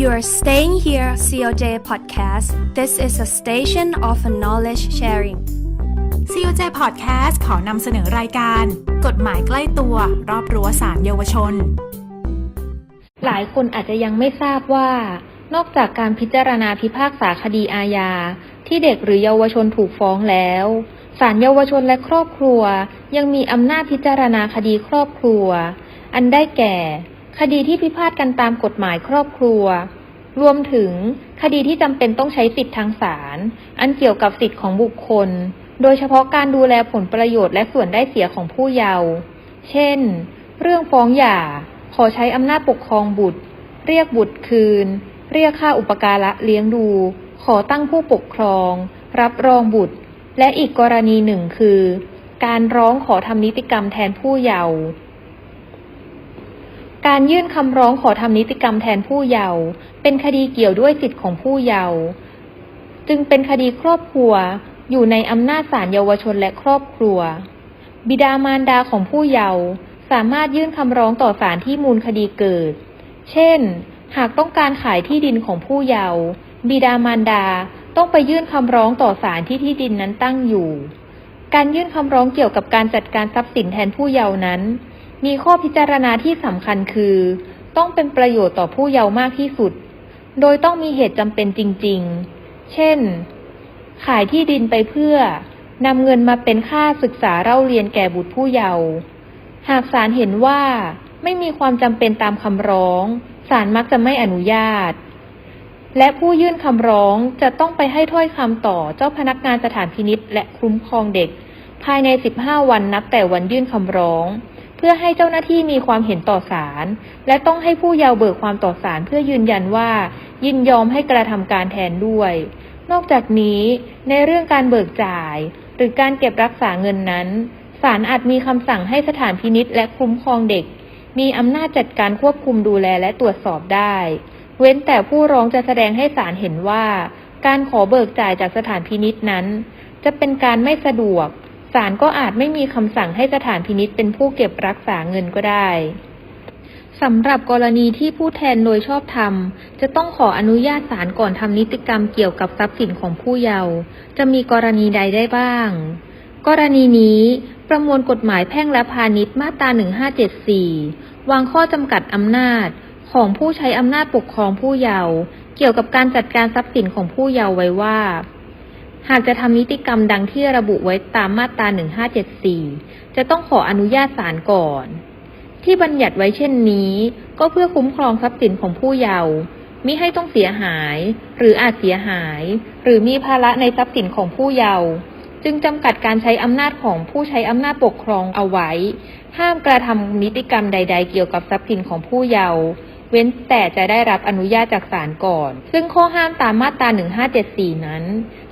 You're staying here, COJ Podcast. This is a station of knowledge sharing. COJ Podcast ขอนำเสนอรายการ กฎหมายใกล้ตัวรอบรั้วสารเยาวชน หลายคนอาจจะยังไม่ทราบว่า นอกจากการพิจารณาพิพากษาคดีอาญา ที่เด็กหรือเยาวชนถูกฟ้องแล้วศาลเยาวชนและครอบครัว ยังมีอำนาจพิจารณาคดีครอบครัว อันได้แก่ คดีที่พิพาทกันตามกฎหมายครอบครัว รวมถึงคดีที่จำเป็นต้องใช้สิทธิทางศาล อันเกี่ยวกับสิทธิของบุคคล โดยเฉพาะการดูแลผลประโยชน์และส่วนได้เสียของผู้เยาว์ เช่น เรื่องฟ้องหย่า ขอใช้อำนาจปกครองบุตร เรียกบุตรคืน เรียกค่าอุปการะเลี้ยงดู ขอตั้งผู้ปกครอง รับรองบุตร และอีกกรณีหนึ่งคือ การร้องขอทำนิติกรรมแทนผู้เยาว์ การยื่นคำร้องขอทำนิติกรรมแทนผู้เยาว์เป็นคดีเกี่ยวด้วยสิทธิของผู้เยาว์จึงเป็นคดีครอบครัวอยู่ในอำนาจศาลเยาวชนและครอบครัว บิดามารดาของผู้เยาว์สามารถยื่นคำร้องต่อศาลที่มูลคดีเกิด เช่น หากต้องการขายที่ดินของผู้เยาว์บิดามารดาต้องไปยื่นคำร้องต่อศาลที่ที่ดินนั้นตั้งอยู่ การยื่นคำร้องเกี่ยวกับการจัดการทรัพย์สินแทนผู้เยาว์นั้น มีข้อพิจารณาที่สำคัญคือ ต้องเป็นประโยชน์ต่อผู้เยาว์มากที่สุด โดยต้องมีเหตุจำเป็นจริง ๆ เช่น ขายที่ดินไปเพื่อนำเงินมาเป็นค่าศึกษาเล่าเรียนแก่บุตรผู้เยาว์ หากศาลเห็นว่าไม่มีความจำเป็นตามคำร้อง ศาลมักจะไม่อนุญาต และผู้ยื่นคำร้องจะต้องไปให้ถ้อยคำต่อเจ้าพนักงานสถานพินิษและคุ้มครองเด็ก ภายใน 15 วันนับแต่วันยื่นคำร้อง เพื่อให้เจ้าหน้าที่มีความเห็นต่อศาลและต้องให้ผู้เยาว์เบิกความต่อศาลเพื่อยืนยันว่า ยินยอมให้กระทำการแทนด้วย นอกจากนี้ในเรื่องการเบิกจ่าย หรือการเก็บรักษาเงินนั้นศาลอาจมีคำสั่งให้สถานพินิษและคุ้มครองเด็ก มีอำนาจจัดการควบคุมดูแลและตรวจสอบได้ เว้นแต่ผู้ร้องจะแสดงให้ศาลเห็นว่า การขอเบิกจ่ายจากสถานพินิษนั้น จะเป็นการไม่สะดวก ศาลก็อาจไม่มีคำสั่งให้สถานพินิษเป็นผู้เก็บรักษาเงินก็ได้สำหรับกรณีที่ผู้แทนโดยชอบธรรม จะต้องขออนุญาตศาลก่อนทำนิติกรรมเกี่ยวกับทรัพย์สินของผู้เยาว์จะมีกรณีใดได้บ้าง กรณีนี้ประมวลกฎหมายแพ่งและพาณิชย์มาตรา 1574 วางข้อจำกัดอำนาจของผู้ใช้อำนาจปกครองผู้เยาว์เกี่ยวกับการจัดการทรัพย์สินของผู้เยาว์ไว้ว่า หากจะทำนิติกรรมดังที่ระบุไว้ตามมาตรา 1574 จะต้องขออนุญาตศาลก่อน ที่บัญญัติไว้เช่นนี้ ก็เพื่อคุ้มครองทรัพย์สินของผู้เยาว์มิให้ต้องเสียหาย หรืออาจเสียหาย หรือมีภาระในทรัพย์สินของผู้เยาว์จึงจำกัดการใช้อำนาจของผู้ใช้อำนาจปกครองเอาไว้ ห้ามกระทำนิติกรรมใด ๆ เกี่ยวกับทรัพย์สินของผู้เยาว์ เว้นแต่จะได้รับอนุญาตจากศาลก่อน ซึ่งข้อห้ามตามมาตรา 1574 นั้น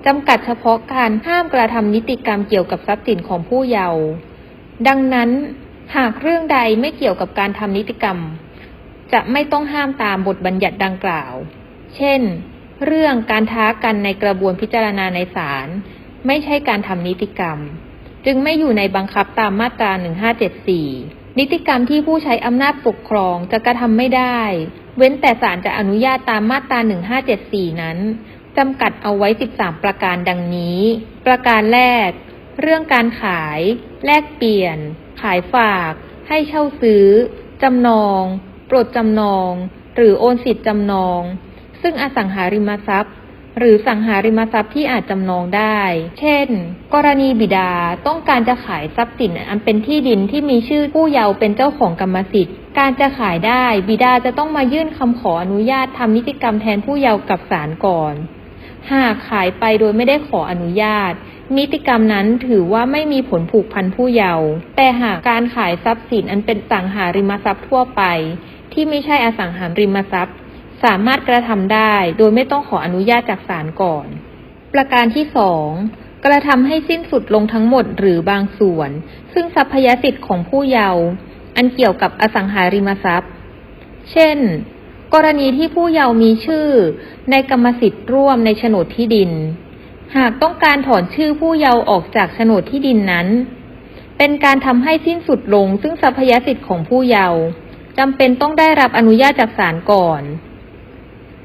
จำกัดเฉพาะการห้ามกระทำนิติกรรมเกี่ยวกับทรัพย์สินของผู้เยาว์ดังนั้นหากเรื่องใดไม่เกี่ยวกับการทำนิติกรรม จะไม่ต้องห้ามตามบทบัญญัติดังกล่าว เช่น เรื่องการท้ากันในกระบวนพิจารณาในศาลไม่ใช่การทำนิติกรรม จึงไม่อยู่ในบังคับตามมาตรา 1574 นิติกรรมที่ผู้ใช้อำนาจปกครองจะกระทำไม่ได้ เว้นแต่ศาลจะอนุญาตตามมาตรา 1574 นั้นจำกัดเอาไว้ 13 ประการดังนี้ ประการแรก เรื่องการขาย แลกเปลี่ยน ขายฝาก ให้เช่าซื้อ จำนอง ปลดจำนอง หรือโอนสิทธิ์จำนอง ซึ่งอสังหาริมทรัพย์ หรือสังหาริมทรัพย์ที่อาจจำนองได้ เช่น กรณีบิดาต้องการจะขายทรัพย์สินอันเป็นที่ดินที่มีชื่อผู้เยาว์เป็นเจ้าของกรรมสิทธิ์ การจะขายได้บิดาจะต้องมายื่นคำขออนุญาตทำนิติกรรมแทนผู้เยาว์กับศาลก่อน หากขายไปโดยไม่ได้ขออนุญาต นิติกรรมนั้นถือว่าไม่มีผลผูกพันผู้เยาว์แต่หากการขายทรัพย์สินอันเป็นสังหาริมทรัพย์ทั่วไป ที่ไม่ใช่อสังหาริมทรัพย์ สามารถกระทำได้โดยไม่ต้องขออนุญาตจากศาลก่อน ประการที่สองกระทำให้สิ้นสุดลงทั้งหมดหรือบางส่วน ซึ่งทรัพยสิทธิ์ของผู้เยาว์อันเกี่ยวกับอสังหาริมทรัพย์ เช่น กรณีที่ผู้เยาว์มีชื่อในกรรมสิทธิ์ร่วมในโฉนดที่ดิน หากต้องการถอนชื่อผู้เยาว์ออกจากโฉนดที่ดินนั้น เป็นการทำให้สิ้นสุดลงซึ่งทรัพยสิทธิ์ของผู้เยาว์จำเป็นต้องได้รับอนุญาตจากศาลก่อน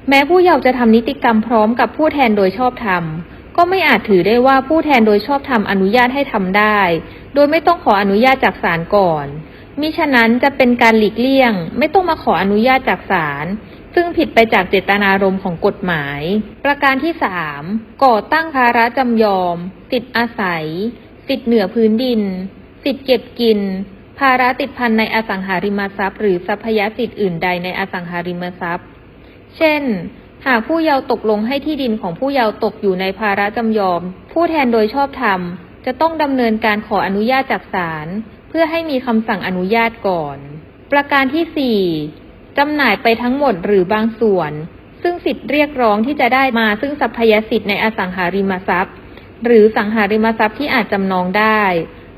แม้ผู้เยาว์จะทำนิติกรรมพร้อมกับผู้แทนโดยชอบธรรม ก็ไม่อาจถือได้ว่าผู้แทนโดยชอบธรรมอนุญาตให้ทำได้ โดยไม่ต้องขออนุญาตจากศาลก่อน มิฉะนั้นจะเป็นการหลีกเลี่ยง ไม่ต้องมาขออนุญาตจากศาลซึ่งผิดไปจากเจตนารมณ์ของกฎหมาย ประการที่สามก่อตั้งภาระจำยอม สิทธิอาศัย สิทธิเหนือพื้นดิน สิทธิเก็บกิน ภาระติดพันในอสังหาริมทรัพย์ หรือทรัพยสิทธิ์อื่นใดในอสังหาริมทรัพย์ เช่น หากผู้เยาว์ตกลงให้ที่ดินของผู้เยาว์ตกอยู่ในภาระจำยอม ผู้แทนโดยชอบธรรม จะต้องดำเนินการขออนุญาตจากศาลเพื่อให้มีคำสั่งอนุญาตก่อน ประการที่สี่จำหน่ายไปทั้งหมดหรือบางส่วน ซึ่งสิทธิเรียกร้องที่จะได้มาซึ่งทรัพยสิทธิ์ในอสังหาริมทรัพย์ หรือสังหาริมทรัพย์ที่อาจจำนองได้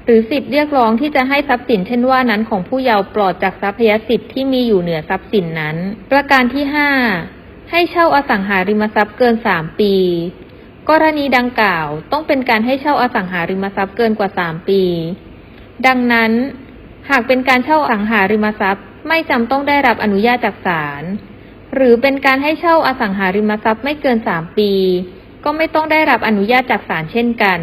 หรือสิทธิเรียกร้องที่จะให้ทรัพย์สินเช่นว่านั้นของผู้เยาว์ปลอดจากทรัพยสิทธิ์ที่มีอยู่เหนือทรัพย์สินนั้น ประการที่ห้าให้เช่าอสังหาริมทรัพย์เกินสามปี กรณีดังกล่าวต้องเป็นการให้เช่าอสังหาริมทรัพย์เกินกว่าสามปี ดังนั้น หากเป็นการเช่าอสังหาริมทรัพย์ ไม่จำต้องได้รับอนุญาตจากศาลหรือเป็นการให้เช่าอสังหาริมทรัพย์ไม่เกินสามปี ก็ไม่ต้องได้รับอนุญาตจากศาลเช่นกัน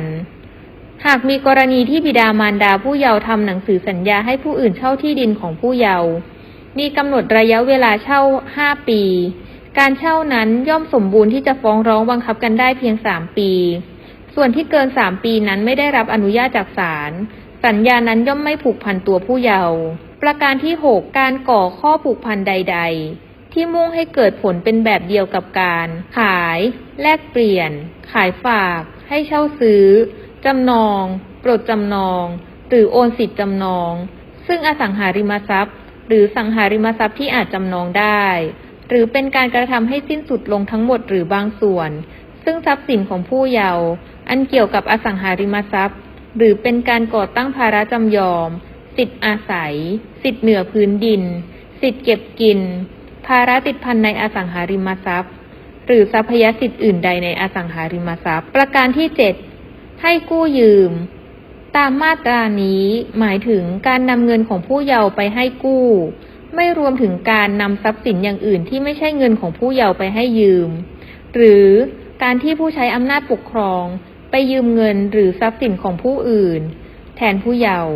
หากมีกรณีที่บิดามารดาผู้เยาว์ทำหนังสือสัญญาให้ผู้อื่นเช่าที่ดินของผู้เยาว์มีกำหนดระยะเวลาเช่าห้าปี การเช่านั้นย่อมสมบูรณ์ที่จะฟ้องร้องบังคับกันได้เพียงสามปี ส่วนที่เกินสามปีนั้นไม่ได้รับอนุญาตจากศาล สัญญานั้นย่อมไม่ผูกพันตัวผู้เยาว์ ประการที่หกการก่อข้อผูกพันใด ๆ ที่มุ่งให้เกิดผลเป็นแบบเดียวกับการ ขาย แลกเปลี่ยน ขายฝาก ให้เช่าซื้อ จำนอง ปลดจำนอง หรือโอนสิทธิ์จำนอง ซึ่งอสังหาริมทรัพย์ หรือสังหาริมทรัพย์ที่อาจจำนองได้ หรือเป็นการกระทำให้สิ้นสุดลงทั้งหมดหรือบางส่วน ซึ่งทรัพย์สินของผู้เยาว์อันเกี่ยวกับอสังหาริมทรัพย์ หรือเป็นการก่อตั้งภาระจำยอม สิทธิอาศัย สิทธิเหนือพื้นดิน สิทธิเก็บกิน ภาระติดพันในอสังหาริมทรัพย์ หรือทรัพยสิทธิ์อื่นใดในอสังหาริมทรัพย์ ประการที่เจ็ด ให้กู้ยืม ตามมาตรานี้หมายถึงการนำเงินของผู้เยาว์ไปให้กู้ ไม่รวมถึงการนำทรัพย์สินอย่างอื่นที่ไม่ใช่เงินของผู้เยาว์ไปให้ยืม หรือการที่ผู้ใช้อำนาจปกครองไปยืมเงินหรือทรัพย์สินของผู้อื่น แทนผู้เยาว์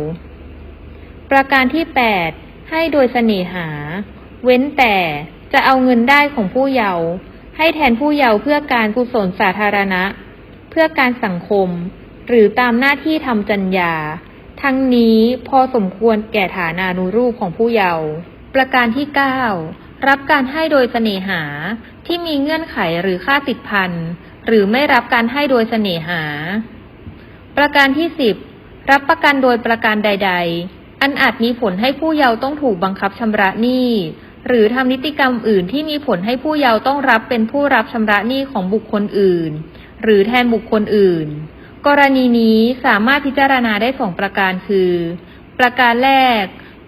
ประการที่ 8 ให้โดยเสน่หา เว้นแต่จะเอาเงินได้ของผู้เยาว์ให้แทนผู้เยาว์เพื่อการกุศลสาธารณะ พื่อการสังคม หรือตามหน้าที่ทำจัญญา ทั้งนี้พอสมควรแก่ฐานานุรูปของผู้เยาว์ประการที่ 9 รับการให้โดยเสน่หาที่มีเงื่อนไขหรือค่าติดพันหรือไม่รับการให้โดยเสน่หา ประการที่ 10 รับประกันโดยประการใด ๆ อันอาจมีผลให้ผู้เยาว์ต้องถูกบังคับชำระหนี้หรือทำนิติกรรมอื่นที่มีผลให้ผู้เยาว์ต้องรับเป็นผู้รับชำระหนี้ของบุคคลอื่น หรือแทนบุคคลอื่น กรณีนี้สามารถพิจารณาได้สองประการคือ ประการแรก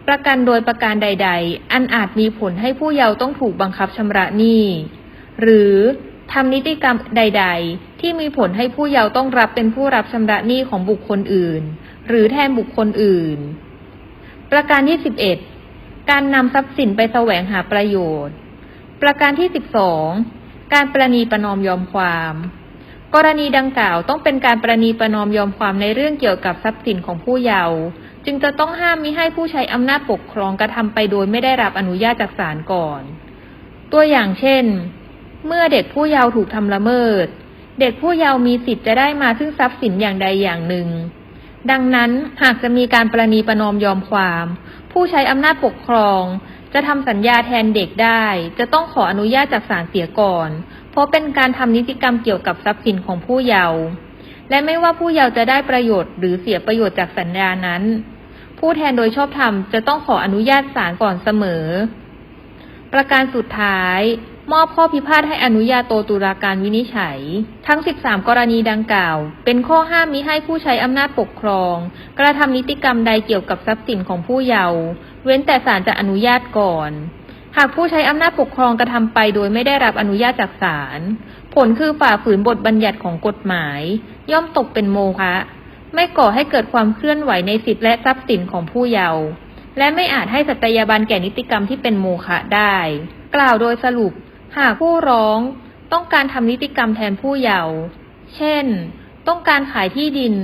ประกันโดยประการใด ๆ อันอาจมีผลให้ผู้เยาว์ต้องถูกบังคับชำระหนี้หรือทำนิติกรรมใด ๆ ที่มีผลให้ผู้เยาว์ต้องรับเป็นผู้รับชำระหนี้ของบุคคลอื่น หรือแทนบุคคลอื่น ประการที่ 11 การนำทรัพย์สินไปแสวงหาประโยชน์ ประการที่ 12 การประนีประนอมยอมความ กรณีดังกล่าวต้องเป็นการประนีประนอมยอมความในเรื่องเกี่ยวกับทรัพย์สินของผู้เยาว์จึงจะต้องห้ามมิให้ผู้ใช้อำนาจปกครองกระทำไปโดยไม่ได้รับอนุญาตจากศาลก่อน ตัวอย่างเช่น เมื่อเด็กผู้เยาว์ถูกทำละเมิด เด็กผู้เยาว์มีสิทธิ์จะได้มาซึ่งทรัพย์สินอย่างใดอย่างหนึ่ง ดังนั้นหากจะมีการประนีประนอมยอมความ ผู้ใช้อำนาจปกครอง จะทำสัญญาแทนเด็กได้ จะต้องขออนุญาตจากศาลเสียก่อน เพราะเป็นการทำนิติกรรมเกี่ยวกับทรัพย์สินของผู้เยาว์และไม่ว่าผู้เยาว์จะได้ประโยชน์หรือเสียประโยชน์จากสัญญานั้น ผู้แทนโดยชอบธรรมจะต้องขออนุญาตศาลก่อนเสมอ ประการสุดท้าย มอบข้อพิพาทให้อนุญาโตตุลาการวินิจฉัย ทั้ง 13 กรณีดังกล่าว เป็นข้อห้ามมิให้ผู้ใช้อำนาจปกครอง กระทำนิติกรรมใดเกี่ยวกับทรัพย์สินของผู้เยาว์เว้นแต่ศาลจะอนุญาตก่อนหากผู้ใช้อำนาจปกครองกระทำไปโดยไม่ได้รับอนุญาตจากศาล ผลคือฝ่าฝืนบทบัญญัติของกฎหมาย ย่อมตกเป็นโมฆะไม่ก่อให้เกิดความเคลื่อนไหวในสิทธิและทรัพย์สินของผู้เยาว์และไม่อาจให้สัตยาบันแก่นิติกรรมที่เป็นโมฆะได้ กล่าวโดยสรุป หากผู้ร้องต้องการทำนิติกรรมแทนผู้เยาว์ เช่น ต้องการขายที่ดิน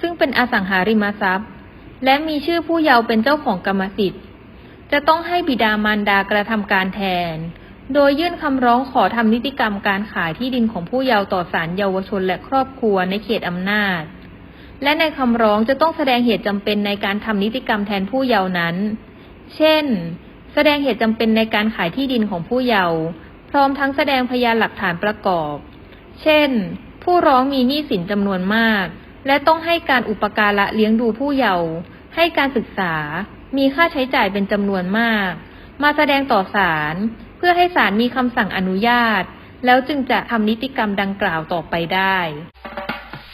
ซึ่งเป็นอสังหาริมทรัพย์ และมีชื่อผู้เยาว์เป็นเจ้าของกรรมสิทธิ์ จะต้องให้บิดามารดากระทำการแทน โดยยื่นคำร้องขอทำนิติกรรมการขายที่ดินของผู้เยาว์ต่อศาลเยาวชนและครอบครัวในเขตอำนาจ และในคำร้องจะต้องแสดงเหตุจำเป็นในการทำนิติกรรมแทนผู้เยาว์นั้น เช่น แสดงเหตุจำเป็นในการขายที่ดินของผู้เยาว์ ร้อมทั้งแสดงพยานหลักฐานประกอบ เช่น ผู้ร้องมีหนี้สินจำนวนมาก และต้องให้การอุปการะเลี้ยงดูผู้เยาว์ให้การศึกษา มีค่าใช้จ่ายเป็นจำนวนมาก มาแสดงต่อศาลเพื่อให้ศาลมีคำสั่งอนุญาต แล้วจึงจะทำนิติกรรมดังกล่าวต่อไปได้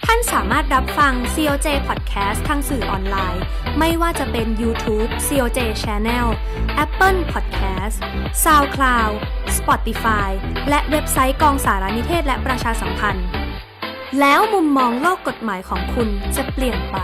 ท่านสามารถรับฟัง COJ Podcast ทางสื่อออนไลน์ ไม่ว่าจะเป็น YouTube COJ Channel Apple Podcast SoundCloud Spotify และเว็บไซต์กองสารนิเทศและประชาสัมพันธ์ แล้วมุมมองโลกกฎหมายของคุณจะเปลี่ยนไป